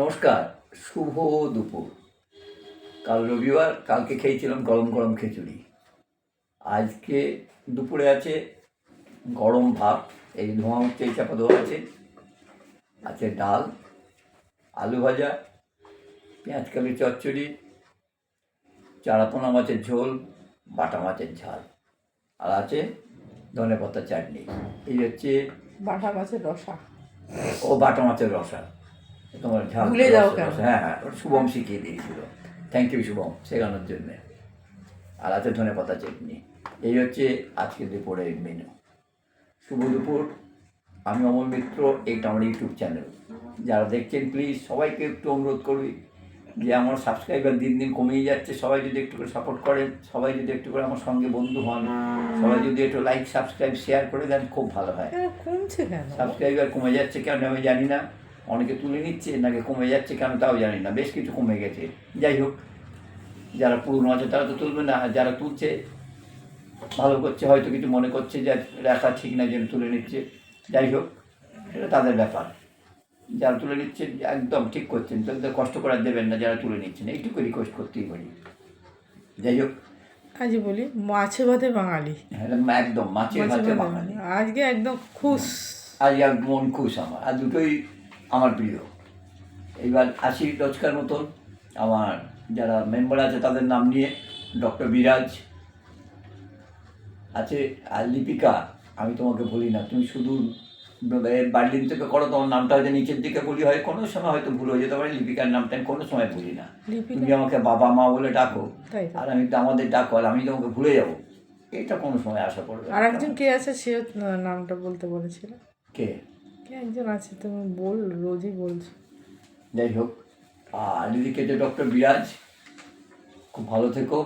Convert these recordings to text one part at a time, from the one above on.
নমস্কার শুভ দুপুর। কাল রবিবার কালকে খেয়েছিলাম গরম গরম খিচুড়ি। আজকে দুপুরে আছে গরম ভাত এই ধোঁয়া উঠছে এই চাপা দেওয়া আছে। আছে ডাল আলু ভাজা পেঁয়াজ কালি চচ্চড়ি চারাপোনা মাছের ঝোল বাটা মাছের ঝাল। আর আছে ধনে পাতা চাটনি। এই হচ্ছে বাটা মাছের রসা। ও বাটা মাছের রসা। তোমার ভুলে যাও কেন? হ্যাঁ হ্যাঁ শুভম শিখিয়ে দিয়েছিল। থ্যাংক ইউ শুভম শেখানোর জন্যে। আর আছে ধনে পাতা চাটনি। এই হচ্ছে আজকে দুপুরের মেনু শুভ দুপুর। আমি অমল মিত্র এইটা আমার ইউটিউব চ্যানেল যারা দেখছেন প্লিজ সবাইকে একটু অনুরোধ করবি যে আমার সাবস্ক্রাইবার দিন দিন কমেই যাচ্ছে। সবাই যদি একটু করে সাপোর্ট করেন সবাই যদি একটু করে আমার সঙ্গে বন্ধু হন সবাই যদি একটু লাইক সাবস্ক্রাইব শেয়ার করে দেন খুব ভালো হয়। কমছে কেন? সাবস্ক্রাইবার কমে যাচ্ছে কেন আমি জানি না। অনেকে তুলে নিচ্ছে নাকি কমে যাচ্ছে কেন তাও জানি না বেশ কিছু কমে গেছে। যাই হোক যারা পুরনো আছে তারা তো তুলবে না আর যারা তুলছে ভালো করছে হয়তো কিছু মনে করছে যে রাখা ঠিক না যেন তুলে নিচ্ছে। যাই হোক সেটা তাদের ব্যাপার। যারা তুলে নিচ্ছে একদম ঠিক করছেন তাদের কষ্ট করার দেবেন না যারা তুলে নিচ্ছেন এইটুকু রিকোয়েস্ট করতেই পারি। যাই হোক। আজ বলি মাছে ভাতে বাঙালি। হ্যাঁ, একদম মাছে ভাতে বাঙালি। আজকে একদম খুশ। আজ আর মন খুশ আমার। আর দুটোই আমার প্রিয়। এইবার আসি রোজকার মতন আমার যারা মেম্বার আছে তাদের নাম নিয়ে ডক্টর বিরাজ আছে আর লিপিকা আমি তোমাকে বলি না তুমি শুধু বার্লিন থেকে করো তোমার নামটা হয়তো নিচের দিকে বলি হয় কোনো সময় হয়তো ভুল হয়ে যেতে পারে লিপিকার নামটা আমি কোনো সময় বলি না। তুমি আমাকে বাবা মা বলে ডাকো আর আমি তো আমাদের ডাকো আর আমি তোমাকে ভুলে যাব। এটা কোনো সময় আশা করবে। আর একজন কে আছে না- নামটা বলতে বলেছিল। কে? একজন আছে তুমি বল রোজই বলছো। যাই হোক আর এদিকে যে ডক্টর বিরাজ খুব ভালো থেকো।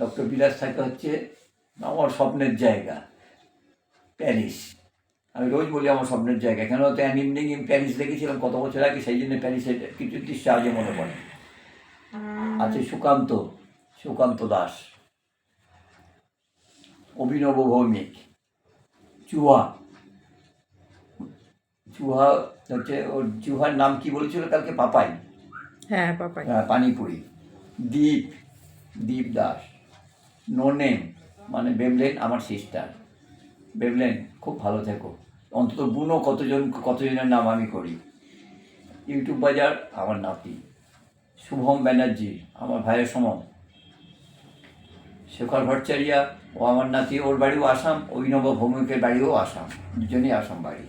ডক্টর বিরাজ থাকে হচ্ছে আমার স্বপ্নের জায়গা প্যারিস। আমি রোজ বলি আমার স্বপ্নের জায়গা কেন তো অ্যান ইভিনিং ইন প্যারিস দেখেছিলাম কত বছর আগে সেই জন্য প্যারিসের কিছু দৃশ্য আগে মনে পড়ে। আছে সুকান্ত সুকান্ত দাস। অভিনব ভৌমিক চুহা চুহা হচ্ছে ওর চুহার নাম কি বলেছিল কালকে? পাপাই। হ্যাঁ পাপাই। হ্যাঁ, পানিপুরি। দীপ দীপ দাস। নোনেম মানে বেবলেন আমার সিস্টার বেবলেন খুব ভালো থেকো। অন্তত বুনো কতজন কতজনের নাম আমি করি। ইউটিউব বাজার আমার নাতি। শুভম ব্যানার্জি আমার ভাইয়ের সমম শেখর ভট্টাচারিয়া ও আমার নাতি। ওর বাড়িও আসাম অভিনব ভৌমিকের বাড়িও আসাম। দুজনেই আসাম বাড়ি।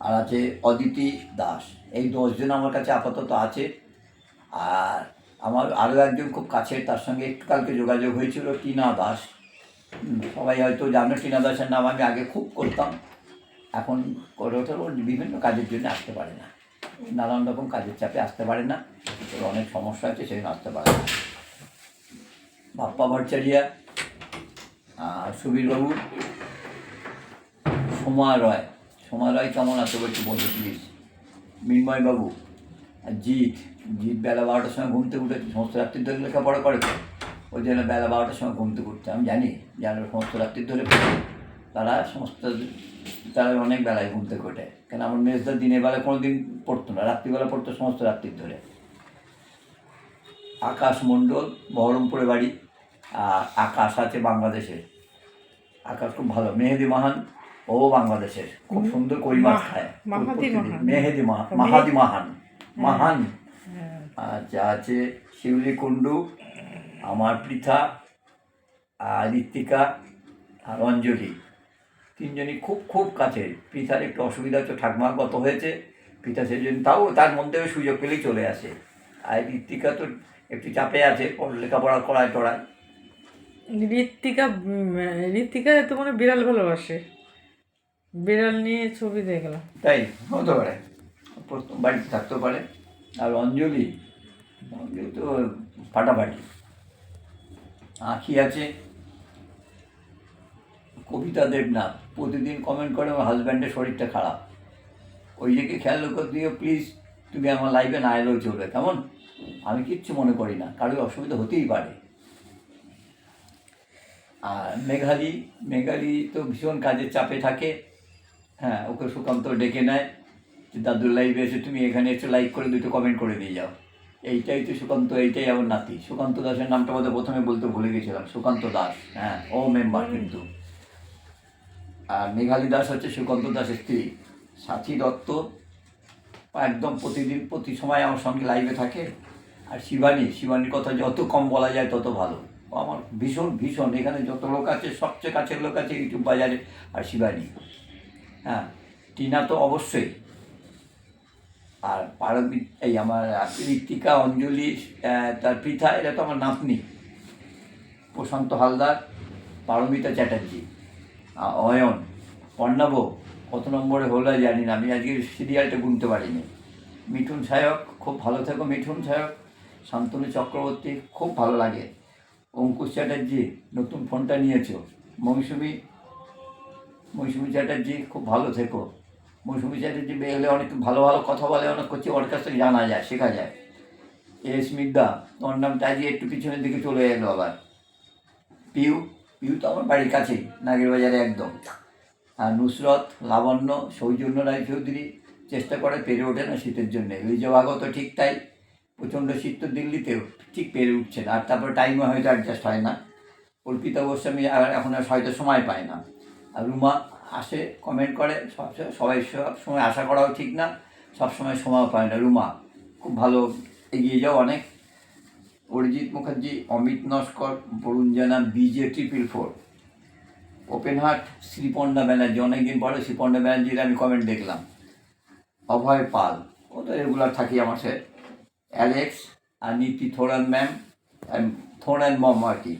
আর আছে অদিতি দাস। এই দশজন আমার কাছে আপাতত আছে। আর আমার আরও একজন খুব কাছের, তার সঙ্গে একটু কালকে যোগাযোগ হয়েছিল, টিনা দাস। সবাই হয়তো জানো, টিনা দাসের নাম আমি আগে খুব করতাম। এখন করে ওঠার ওর বিভিন্ন কাজের জন্য আসতে পারে না। নানান রকম কাজের চাপে আসতে পারে না। ওর অনেক সমস্যা আছে, সেই আসতে পারে না। বাপ্পা ভট্টাচারিয়া আর সুবীরবাবু, সোমা রয়। সোমা রয় কেমন আছে একটু বলতে প্লিজ মিন্ময়বাবু আর জিৎ জিৎ বেলা বারোটার সময় ঘুমতে উঠেছে, সমস্ত রাত্রির ধরে লেখাপড়া করে তো, ওই জন্য বেলা বারোটার সময় ঘুমতে উঠতে আমি জানি যারা সমস্ত রাত্রির ধরে তারা সমস্ত, তারা অনেক বেলায় ঘুমতে ওঠে, কেন আমার মেজদার দিনের বেলা কোনো দিন পড়তো না, রাত্রিবেলা পড়তো সমস্ত রাত্রির ধরে। আকাশ মণ্ডল, বহরমপুরে বাড়ি, আর আকাশ আছে বাংলাদেশের, আকাশ খুব ভালো, মেহেদি মাহান ও বাংলাদেশের খুব সুন্দর কই মাছ খায় মাহাদি। মেহেদি মাহান। মাহাদি মাহান হ্যাঁ। আচ্ছা আছে শিউলি কুণ্ডু আমার পৃথা আর ঋত্বিকা আর অঞ্জলি। তিনজনই খুব খুব কাছে। পৃথার একটু অসুবিধা হচ্ছে ঠাকমা গত হয়েছে। পৃথা সেই জন্য তাও তার মধ্যে সুযোগ পেলেই চলে আসে। আর ঋত্বিকা তো একটু চাপে আছে পড়- লেখাপড়া করায় টড়ায় ঋত্বিকা ঋত্বিকা তো মানে বিড়াল ভালোবাসে। বিড়াল নিয়ে ছবি দেখলাম। তাই? হতে পারে। প্রথম বাড়িতে থাকতে পারে। আর অঞ্জলি অঞ্জলি তো ফাটাফাটি। আঁখি আছে। কবিতা দেবনাথ প্রতিদিন কমেন্ট করে, আমার হাজব্যান্ডের শরীরটা খারাপ। ওই দিকে খেয়াল করে দিও প্লিজ তুমি আমার লাইফে না এলেও চলবে। কেমন? আমি কিচ্ছু মনে করি না। কারোর অসুবিধা হতেই পারে। আর মেঘালি মেঘালি তো ভীষণ কাজের চাপে থাকে। হ্যাঁ ওকে সুকান্ত ডেকে নেয়। যে দাদুর লাইভে এসে তুমি এখানে একটু লাইক করে দুটো কমেন্ট করে দিয়ে যাও। এইটাই তো সুকান্ত এইটাই আমার নাতি। সুকান্ত দাসের নামটা বোধহয় প্রথমে বলতে ভুলে গেছিলাম। সুকান্ত দাস হ্যাঁ ও মেম্বার কিন্তু। আর মেঘালী দাস হচ্ছে সুকান্ত দাসের স্ত্রী সাথী দত্ত। একদম প্রতিদিন প্রতি সময় আমার সঙ্গে লাইভে থাকে। আর শিবানী শিবানীর কথা যত কম বলা যায় তত ভালো। আমার ভীষণ ভীষণ। এখানে যত লোক আছে সবচেয়ে কাছের লোক আছে ইউটিউব বাজারে আর শিবানী। হ্যাঁ টিনা তো অবশ্যই। আর পারমিত, এই আমার ঋত্বিকা অঞ্জলি তার পৃথা এটা তো আমার নাতনি। প্রশান্ত হালদার, পারমিতা চ্যাটার্জি অয়ন অর্ণব কত নম্বরে হলো জানি না, আমি আজকে সিরিয়ালটা গুনতে পারিনি। মিঠুন সায়ক, খুব ভালো থেকো মিঠুন সায়ক। শান্তনু চক্রবর্তী, খুব ভালো লাগে। অঙ্কুশ চ্যাটার্জি, নতুন ফোনটা নিয়েছো। মৌসুমি মৌসুমি চ্যাটার্জি খুব ভালো থেকো। মৌসুমি চ্যাটার্জি বেরোলে অনেক ভালো ভালো কথা বলে, অনেক কিছু ওর কাছ থেকে জানা যায়, শেখা যায়। এস মিদ্দা তোর নামটা আজকে একটু পিছনের দিকে চলে এলো আবার। পিউ পিউ তো আমার বাড়ির কাছেই, নাগের বাজারে একদম। আর নুসরত, লাবণ্য, সৌজন্য রায়চৌধুরী চেষ্টা করে পেরে ওঠে না শীতের জন্যে। লিজবাগও তো ঠিক তাই, প্রচণ্ড শীত তো দিল্লিতেও ঠিক পেরে উঠছে না, আর তারপর টাইমও হয়তো অ্যাডজাস্ট হয় না। অর্পিতা গোস্বামী আর এখন আর হয়তো সময় পায় না। রুমা আসে কমেন্ট করে। সব সবাই সব সময় আশা করাও ঠিক না। সব সময় পায় না। রুমা, খুব ভালো এগিয়ে যাও অনেক। Arijit Mukherjee, Amit Naskar, Barun Jana BJ triple four open heart Sriparna Banerjee. অনেকদিন পরে শ্রীপর্ণা ব্যানার্জির আমি কমেন্ট দেখলাম। অভয় পাল। ও তো রেগুলার থাকি আমার সাথে। অ্যালেক্স আর নীতি থোরান ম্যাম থোরান মম আর কি।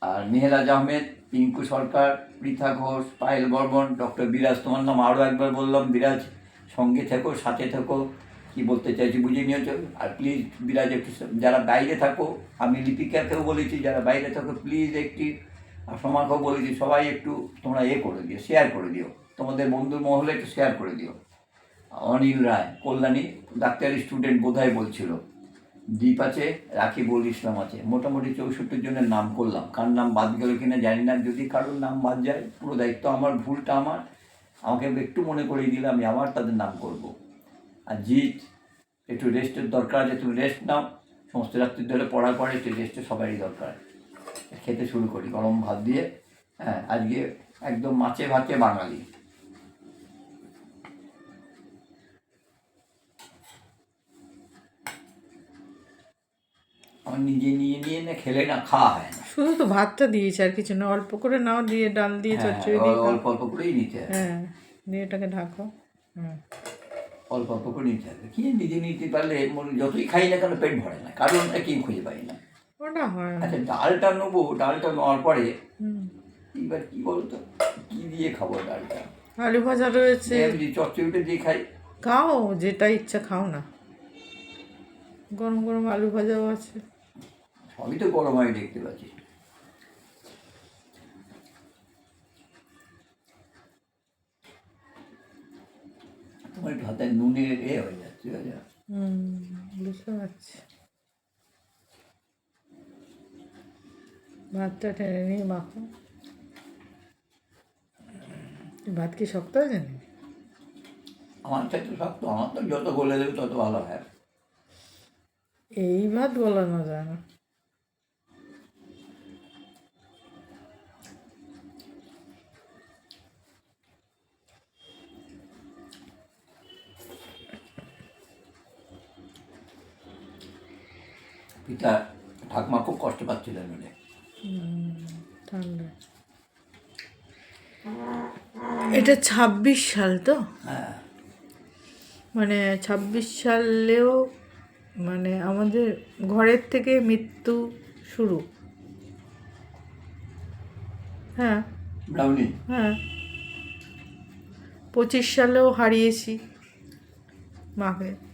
আর মেহরাজ আহমেদ পিঙ্কু সরকার, পৃথা ঘোষ, পায়েল বর্মন, ডক্টর বিরাজ তোমার নাম আরও একবার বললাম, বিরাজ, সঙ্গে থেকো, সাথে থেকো, কি বলতে চাইছি বুঝে নিয়েছো? আর প্লিজ বিরাজ, একটু যারা বাইরে থাকো, আমি লিপিকাকেও বলেছি, যারা বাইরে থাকো প্লিজ একটি সমাকেও বলেছি, সবাই একটু তোমরা এ করে দিও শেয়ার করে দিও। তোমাদের বন্ধুর মহলে একটু শেয়ার করে দিও। অনিল রায়, কল্যাণী, ডাক্তারি স্টুডেন্ট বোধহয় বলছিল। দ্বীপ আছে রাকিবুল ইসলাম আছে। মোটামুটি চৌষট্টি জনের নাম করলাম। কার নাম বাদ গেল কিনা জানি না, যদি কারোর নাম বাদ যায়, পুরো দায়িত্ব আমার, ভুলটা আমার। আমাকে একটু মনে করিয়ে দিলে আমি আবার তাদের নাম করব। আর জিৎ, একটু রেস্টের দরকার আছে, তুমি রেস্ট নাও। সমস্ত রাত্রি ধরে পড়ার পরে একটু রেস্টের সবারই দরকার। খেতে শুরু করি, গরম ভাত দিয়ে। হ্যাঁ আজকে একদম মাছে ভাতে বাঙালি। নিজে নিয়ে নিয়ে না খেলে না খাওয়া হয় না। শুধু তো ভাতটা দিয়েছে আর কিছু না অল্প করে নাও দিয়ে ডাল দিয়ে হ্যাঁ, চচ্চড়ি দিয়ে অল্প অল্প করেই নিতে হয় হ্যাঁ দিয়ে এটাকে ঢাকো। হুম। অল্প অল্প করে নিতে হবে। কি নিজে নিতে পারলে যতই খাই না কেন পেট ভরে না কারণটা কি খুঁজে পাই না। ওটা হয়। আচ্ছা ডালটা নেব ডালটা নেওয়ার পরে এবার কি বলতো কি দিয়ে খাব ডালটা? আলু ভাজা রয়েছে। চচ্চড়িটা দিয়ে খাই। খাও যেটা ইচ্ছা খাও না। গরম গরম আলু ভাজাও আছে। সবই তো গরম হয় দেখতে পাচ্ছি। তোমার হাতে নুনের এ হয়ে যাচ্ছে ঠিক আছে? বুঝতে পারছি। ভাতটা টেনে নিয়ে মাখো। ভাত কি শক্ত আছে নাকি? আমার চাইতে শক্ত আমার তো যত গলে দেবে তত ভালো হয়। এই ভাত গলানো যায় না। পিতা ঠাকমা খুব কষ্ট পাচ্ছিলেন ঠান্ডা এটা ছাব্বিশ সাল তো? হ্যাঁ। মানে ছাব্বিশ সালেও মানে আমাদের ঘরের থেকে মৃত্যু শুরু। হ্যাঁ। ব্রাউনি। হ্যাঁ। পঁচিশ সালেও হারিয়েছি মাকে।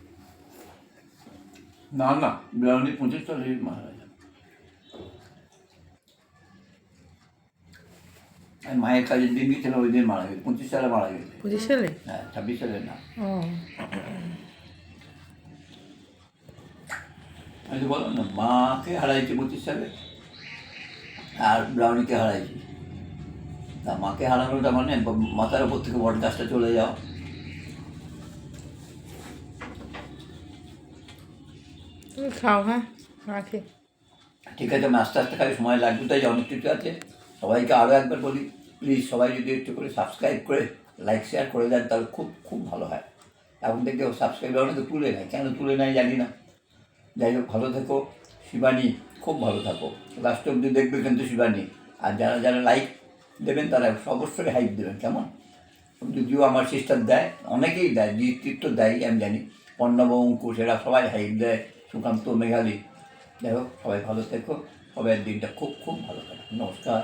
না না ব্রাউনি পঁচিশ সালে মারা গেছে মায়ের কাজের দিন গিয়েছিলাম ওই দিন মারা গেছে পঁচিশ সালে মারা গেছে পঁচিশ সালে হ্যাঁ ছাব্বিশ সালে না আমি তো বললাম না মাকে হারাইছি পঁচিশ সালে আর ব্রাউনিকে হারাইছি তা মাকে হারানোটা মানে মাথার উপর থেকে বট গাছটা চলে যাও খাও হ্যাঁ? রাখি ঠিক আছে, আমি আস্তে আস্তে খালি সময় লাগবে তাই অনেক কিছু আছে। সবাইকে আরও একবার বলি প্লিজ সবাই যদি একটু করে সাবস্ক্রাইব করে লাইক শেয়ার করে দেন, তাহলে খুব খুব ভালো হয়। এখন থেকে সাবস্ক্রাইব অনেকে তুলে নেয়। কেন তুলে নেয় জানি না। যাই হোক, ভালো থেকো। শিবানী, খুব ভালো থাকো। লাস্ট অব্দি দেখবে কিন্তু শিবানী। আর যারা যারা লাইক দেবেন, তারা অবশ্যই হাইপ দেবেন। কেমন? যদিও আমার সিস্টার দেয়, অনেকেই দেয় নেতৃত্ব দেয় আমি জানি। পণ্যব, অঙ্কুশ, এরা সবাই হাইপ দেয়। সুকান্ত মেঘালী। যাই হোক সবাই ভালো থেকো। সবাই দিনটা খুব খুব ভালো থাকে নমস্কার।